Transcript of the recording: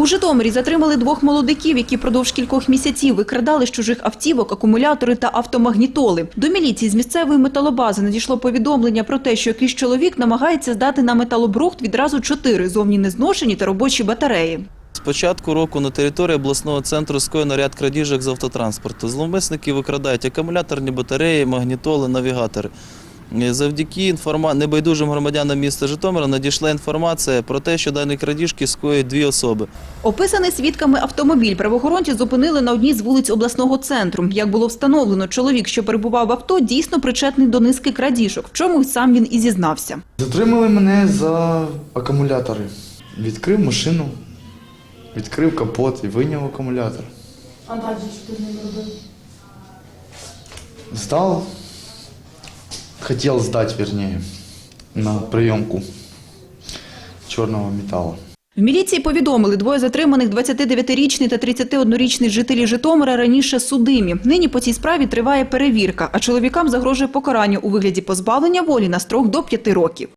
У Житомирі затримали двох молодиків, які продовж кількох місяців викрадали з чужих автівок акумулятори та автомагнітоли. До міліції з місцевої металобази надійшло повідомлення про те, що якийсь чоловік намагається здати на металобрухт відразу чотири зовні незношені та робочі батареї. З початку року на території обласного центру скоєно ряд крадіжок з автотранспорту. Зловмисники викрадають акумуляторні батареї, магнітоли, навігатори. Е, Завдяки інформа... небайдужим громадянам міста Житомира надійшла інформація про те, що дані крадіжки скоїть дві особи. Описаний свідками автомобіль правоохоронці зупинили на одній з вулиць обласного центру. Як було встановлено, чоловік, що перебував в авто, дійсно причетний до низки крадіжок, в чому сам він і зізнався. Затримали мене за акумулятори. Відкрив машину, відкрив капот і вийняв акумулятор. А далі що ти ним робив? Сдал, хотел сдать, вернее, на приемку черного металла. В міліції повідомили, двоє затриманих 29-річний та 31-річний жителі Житомира раніше судимі. Нині по цій справі триває перевірка, а чоловікам загрожує покарання у вигляді позбавлення волі на строк до 5 років.